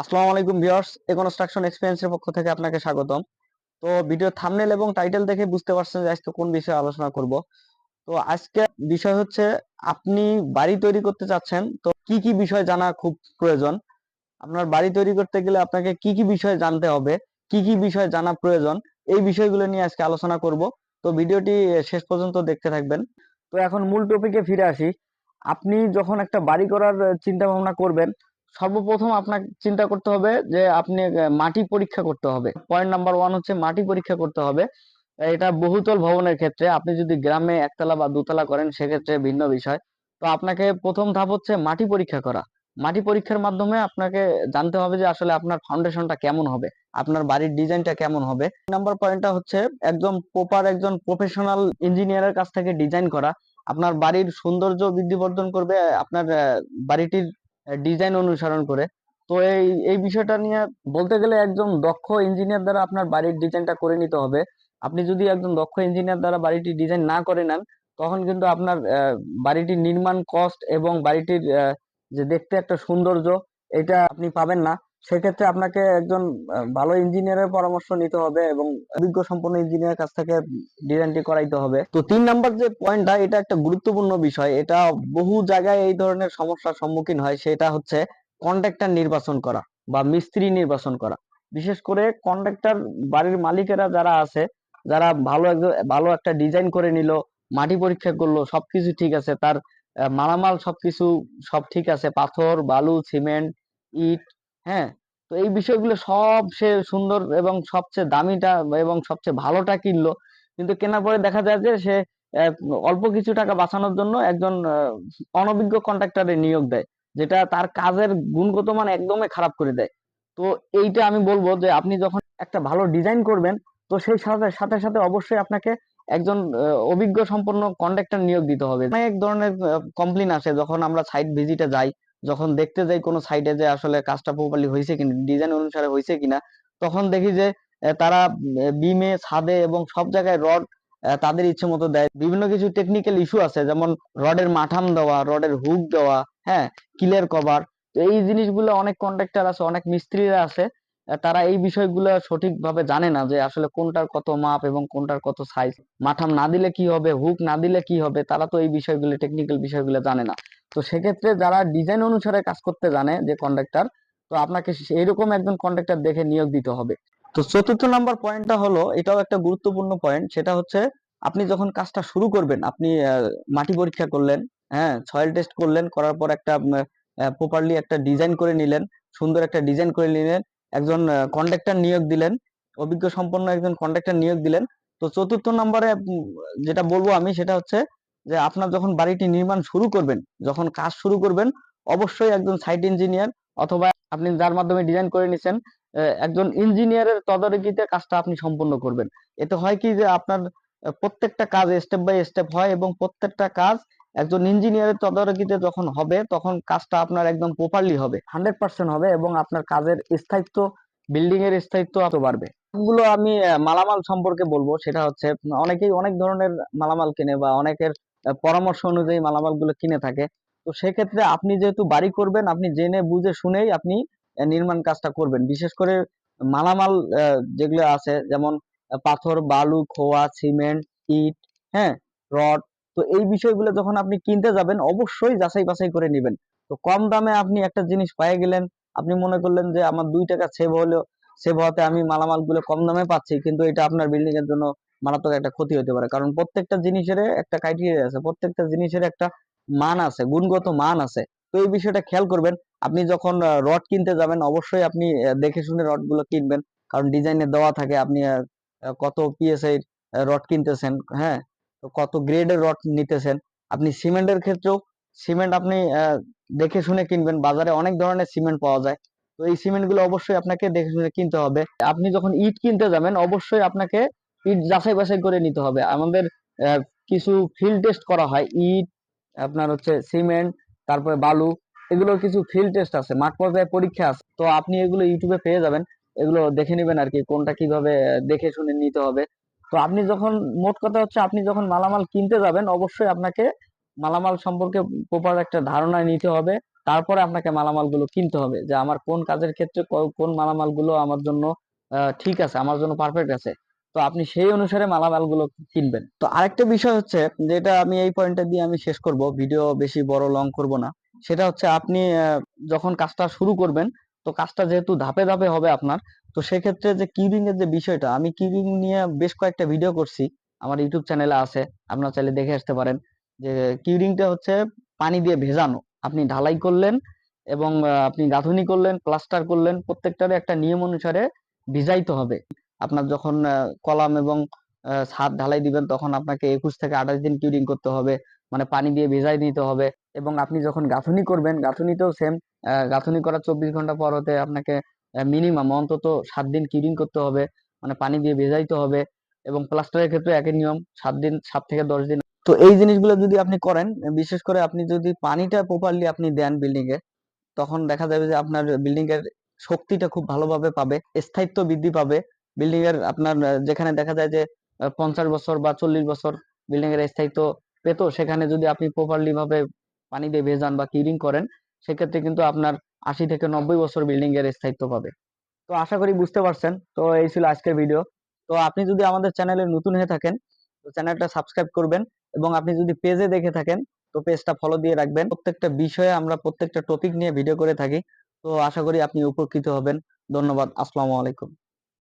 আসসালামু আলাইকুম ভিউয়ার্স এ কনস্ট্রাকশন এক্সপিরিয়েন্সের পক্ষ থেকে আপনাকে স্বাগতম। তো ভিডিও থাম্বনেল এবং টাইটেল দেখে বুঝতে পারছেন যে আজকে কোন বিষয়ে আলোচনা করব। তো আজকে বিষয় হচ্ছে, আপনি বাড়ি তৈরি করতে চাচ্ছেন, তো কি কি বিষয় জানা খুব প্রয়োজন? আপনার বাড়ি তৈরি করতে গেলে আপনাকে কি কি বিষয় জানতে হবে, কি কি বিষয় জানা প্রয়োজন, এই বিষয়গুলো নিয়ে আজকে আলোচনা করব। তো ভিডিওটি শেষ পর্যন্ত দেখতে থাকবেন। তো এখন মূল টপিকে ফিরে আসি। আপনি যখন একটা বাড়ি করার চিন্তা ভাবনা করবেন সর্বপ্রথম আপনাকে চিন্তা করতে হবে যে আপনি মাটি পরীক্ষা করতে হবে। পয়েন্ট নাম্বার ওয়ান হচ্ছে মাটি পরীক্ষা করতে হবে। এটা বহুতল ভবনের ক্ষেত্রে আপনি যদি গ্রামে একতলা বা দুতলা করেন, সেক্ষেত্রে ভিন্ন বিষয়। তো আপনাকে প্রথম ধাপ হচ্ছে মাটি পরীক্ষা করা। মাটি পরীক্ষার মাধ্যমে আপনাকে জানতে হবে যে আসলে আপনার ফাউন্ডেশনটা কেমন হবে, আপনার বাড়ির ডিজাইনটা কেমন হবে। নাম্বার পয়েন্টটা হচ্ছে একদম প্রপার একজন প্রফেশনাল ইঞ্জিনিয়ারের কাছ থেকে ডিজাইন করা। আপনার বাড়ির সৌন্দর্য বৃদ্ধি বর্ধন করবে, আপনার বাড়িটির ডিজাইন অনুসরণ করে। তো এই এই বিষয়টা নিয়ে বলতে গেলে একজন দক্ষ ইঞ্জিনিয়ার দ্বারা আপনার বাড়ির ডিজাইনটা করে নিতে হবে। আপনি যদি একজন দক্ষ ইঞ্জিনিয়ার দ্বারা বাড়িটি ডিজাইন না করে নেন, তখন কিন্তু আপনার বাড়িটির নির্মাণ কস্ট এবং বাড়িটির যে দেখতে একটা সৌন্দর্য, এটা আপনি পাবেন না। সেক্ষেত্রে আপনাকে একজন ভালো ইঞ্জিনিয়ারের পরামর্শ নিতে হবে এবং অভিজ্ঞ সম্পন্ন ইঞ্জিনিয়ার কাছ থেকে ডিজাইনটি করাইতে হবে। তো তিন নাম্বার যে পয়েন্টটা, এটা একটা গুরুত্বপূর্ণ বিষয়। এটা বহু জায়গায় এই ধরনের সমস্যার সম্মুখীন হয়, সেটা হচ্ছে কন্ট্রাক্টর নির্বাচন করা বা মিস্ত্রি নির্বাচন করা। বিশেষ করে কন্ট্রাক্টর বাড়ির মালিকেরা যারা আছে, যারা ভালো একজন, ভালো একটা ডিজাইন করে নিল, মাটি পরীক্ষা করল, সবকিছু ঠিক আছে, তার মালামাল সবকিছু সব ঠিক আছে, পাথর, বালু, সিমেন্ট, ইট হ্যাঁ? তো এই বিষয়গুলো সব সে সুন্দর এবং সবচেয়ে দামিটা এবং সবচেয়ে ভালোটা কিনলো। কিন্তু কেনার পরে দেখা যায় যে সে অল্প কিছু টাকা বাঁচানোর জন্য একজন অনভিজ্ঞ কন্ট্রাক্টরে নিয়োগ দেয়, যেটা তার কাজের গুণগত মান একদমই খারাপ করে দেয়। তো এইটা আমি বলব যে আপনি যখন একটা ভালো ডিজাইন করবেন, তো সেই সাথে সাথে সাথে অবশ্যই আপনাকে একজন অভিজ্ঞ সম্পন্ন কন্ট্রাক্টর নিয়োগ দিতে হবে। অনেক ধরনের কমপ্লেন আসে যখন আমরা সাইট ভিজিটে যাই যখন দেখতে যাই কোনো সাইটে যে আসলে কাজটা প্রপারলি হয়েছে কিনা ডিজাইন অনুসারে হয়েছে কিনা, তখন দেখি যে তারা বিমে ছাদে এবং সব জায়গায় রড তাদের ইচ্ছে মতো দেয়। বিভিন্ন কিছু টেকনিক্যাল ইস্যু আছে, যেমন রডের মাঠাম দেওয়া রডের হুক দেওয়া হ্যাঁ কিলের কভার তো এই জিনিসগুলো অনেক কন্ট্রাক্টর আছে, অনেক মিস্ত্রিরা আছে তারা এই বিষয়গুলো সঠিকভাবে জানে না যে আসলে কোনটার কত মাপ এবং কোনটার কত সাইজ মাঠাম না দিলে কি হবে হুক না দিলে কি হবে, তারা তো এই বিষয়গুলো টেকনিক্যাল বিষয়গুলো জানে না। তো সেক্ষেত্রে যারা ডিজাইন অনুসারে কাজ করতে জানে যে কন্ট্রাক্টর তো আপনাকে এইরকম একজন কন্ট্রাক্টর দেখে নিয়োগ দিতে হবে। তো চতুর্থ নাম্বার পয়েন্টটা হলো, এটাও একটা গুরুত্বপূর্ণ পয়েন্ট সেটা হচ্ছে আপনি যখন কাজটা শুরু করবেন, আপনি মাটি পরীক্ষা করলেন হ্যাঁ সয়েল টেস্ট করলেন, করার পর একটা প্রপারলি একটা ডিজাইন করে নিলেন, সুন্দর একটা ডিজাইন করে নিলেন, একজন কন্ট্রাক্টর নিয়োগ দিলেন, অভিজ্ঞ সম্পন্ন একজন কন্ট্রাক্টর নিয়োগ দিলেন, তো চতুর্থ নম্বরে যেটা বলব আমি সেটা হচ্ছে যে আপনার যখন বাড়িটি নির্মাণ শুরু করবেন, যখন কাজ শুরু করবেন, অবশ্যই একজন সাইট ইঞ্জিনিয়ার অথবা আপনি যার মাধ্যমে ডিজাইন করে নিছেন একজন ইঞ্জিনিয়ারের তদারকিতে কাজটা আপনি সম্পন্ন করবেন। এতে হয় কি যে আপনার প্রত্যেকটা কাজ স্টেপ বাই স্টেপ হয় এবং প্রত্যেকটা কাজ একজন ইঞ্জিনিয়ারের তদারকিতে যখন হবে, তখন কাজটা আপনার একদম প্রপারলি হবে। হান্ড্রেড পার্সেন্ট হবে এবং আপনার কাজের স্থায়িত্ব বিল্ডিং এর স্থায়িত্ব আরও বাড়বে। গুলো আমি মালামাল সম্পর্কে বলব। সেটা হচ্ছে, অনেকেই অনেক ধরনের মালামাল কেনে বা অনেকের পরামর্শ অনুযায়ী মালামালগুলো কিনে থাকে। তো সেক্ষেত্রে আপনি যেহেতু বাড়ি করবেন, আপনি জেনে বুঝে শুনেই আপনি নির্মাণ কাজটা করবেন। বিশেষ করে মালামাল যেগুলো আছে, যেমন পাথর, বালু, খোয়া, সিমেন্ট, ইট হ্যাঁ রড, তো এই বিষয়গুলো যখন আপনি কিনতে যাবেন, অবশ্যই যাচাই বাছাই করে নেবেন। তো কম দামে আপনি একটা জিনিস পেয়ে গেলেন, আপনি মনে করলেন যে, আমার দুই টাকা সেভ হলো সেভ হওয়াতে আমি মালামালগুলো কম দামে পাচ্ছি, কিন্তু এটা আপনার বিল্ডিং এর জন্য মারাত্মক একটা ক্ষতি হতে পারে। কারণ প্রত্যেকটা জিনিসের একটা ক্রাইটেরিয়া আছে, প্রত্যেকটা জিনিসের একটা মান আছে, গুণগত মান আছে। তো এই বিষয়টা খেয়াল করবেন, আপনি যখন রড কিনতে যাবেন, অবশ্যই আপনি দেখে শুনে রডগুলো কিনবেন। কারণ ডিজাইনে দেওয়া থাকে আপনি কত পিএসআই রড কিনতেছেন হ্যাঁ? তো কত গ্রেডের রড নিতেছেন। আপনি সিমেন্টের ক্ষেত্রেও সিমেন্ট আপনি দেখে শুনে কিনবেন। বাজারে অনেক ধরনের সিমেন্ট পাওয়া যায়। তো এই সিমেন্টগুলো অবশ্যই আপনাকে দেখে শুনে কিনতে হবে। আপনি যখন ইট কিনতে যাবেন, অবশ্যই আপনাকে ইট যাচাই বাছাই করে নিতে হবে। আমাদের কিছু ফিল্ড টেস্ট করা হয়। ইট, আপনার হচ্ছে সিমেন্ট, তারপরে বালু, এগুলোর কিছু ফিল্ড টেস্ট আছে। মাঠ পর্যায়ে পরীক্ষা আছে। তো আপনি এগুলো ইউটিউবে পেয়ে যাবেন। এগুলো দেখে নেবেন আর কি, কোনটা কীভাবে দেখে শুনে নিতে হবে। তো আপনি যখন, মোট কথা হচ্ছে আপনি যখন মালামাল কিনতে যাবেন, অবশ্যই আপনাকে মালামাল সম্পর্কে প্রপার একটা ধারণা নিতে হবে। তারপরে আপনাকে মালামালগুলো কিনতে হবে যে আমার কোন কাজের ক্ষেত্রে কোন মালামালগুলো আমার জন্য ঠিক আছে, আমার জন্য পারফেক্ট আছে। তো আপনি সেই অনুসারে মালামালগুলো কিনবেন। তো আরেকটা বিষয় হচ্ছে, যেটা আমি এই পয়েন্টটা দিয়ে আমি শেষ করব ভিডিও বেশি বড় লং করব না, সেটা হচ্ছে আপনি যখন কাজটা শুরু করবেন, তো কাজটা যেহেতু ধাপে ধাপে হবে আপনার, তো সেক্ষেত্রে যে কিউরিং এর যে বিষয়টা, আমি কিউরিং নিয়ে বেশ কয়েকটা ভিডিও করছি, আমার ইউটিউব চ্যানেলে আছে, আপনার চাইলে দেখে আসতে পারেন, যে কিউরিংটা হচ্ছে পানি দিয়ে ভেজানো, আপনি ঢালাই করলেন এবং আপনি গাঁথুনি করলেন প্লাস্টার করলেন প্রত্যেকটারে একটা নিয়ম অনুসারে ভিজাইতে হবে। আপনার যখন কলাম এবং ছাদ ঢালাই দিবেন তখন আপনাকে একুশ থেকে আঠাশ দিন কিউরিং করতে হবে। মানে পানি দিয়ে ভেজাই নিতে হবে এবং আপনি যখন গাঁথুনি করবেন, গাঁথুনিতেও সেম গাঁথুনি করার চব্বিশ ঘণ্টা পর হতে আপনাকে মিনিমাম অন্তত সাত দিন কিউরিং করতে হবে। মানে পানি দিয়ে ভেজাইতে হবে এবং প্লাস্টারের ক্ষেত্রে একই নিয়ম, সাত দিন, সাত থেকে দশ দিন। তো এই জিনিসগুলো যদি আপনি করেন, বিশেষ করে আপনি যদি পানিটা প্রপারলি আপনি দেন বিল্ডিং এ, তখন দেখা যাবে যে আপনার বিল্ডিং এর শক্তিটা খুব ভালোভাবে পাবে, স্থায়িত্ব বৃদ্ধি পাবে। বিল্ডিং এর আপনার যেখানে দেখা যায় যে পঞ্চাশ বছর বা চল্লিশ বছর বিল্ডিং এর স্থায়িত্ব পেতো, সেখানে যদি আপনি প্রপারলি ভাবে পানি দিয়ে ভেজান বা কিউরিং করেন, সেক্ষেত্রে কিন্তু আপনার আশি থেকে নব্বই বছর বিল্ডিং এর স্থায়িত্ব পাবে। তো আশা করি বুঝতে পারছেন। তো এই ছিল আজকের ভিডিও তো আপনি যদি আমাদের চ্যানেলে নতুন হয়ে থাকেন, তো চ্যানেলটা সাবস্ক্রাইব করবেন এবং আপনি যদি পেজে দেখে থাকেন, তো পেজটা ফলো দিয়ে রাখবেন। প্রত্যেকটা বিষয়ে আমরা প্রত্যেকটা টপিক নিয়ে ভিডিও করে থাকি। তো আশা করি আপনি উপকৃত হবেন। ধন্যবাদ। আসসালামু আলাইকুম।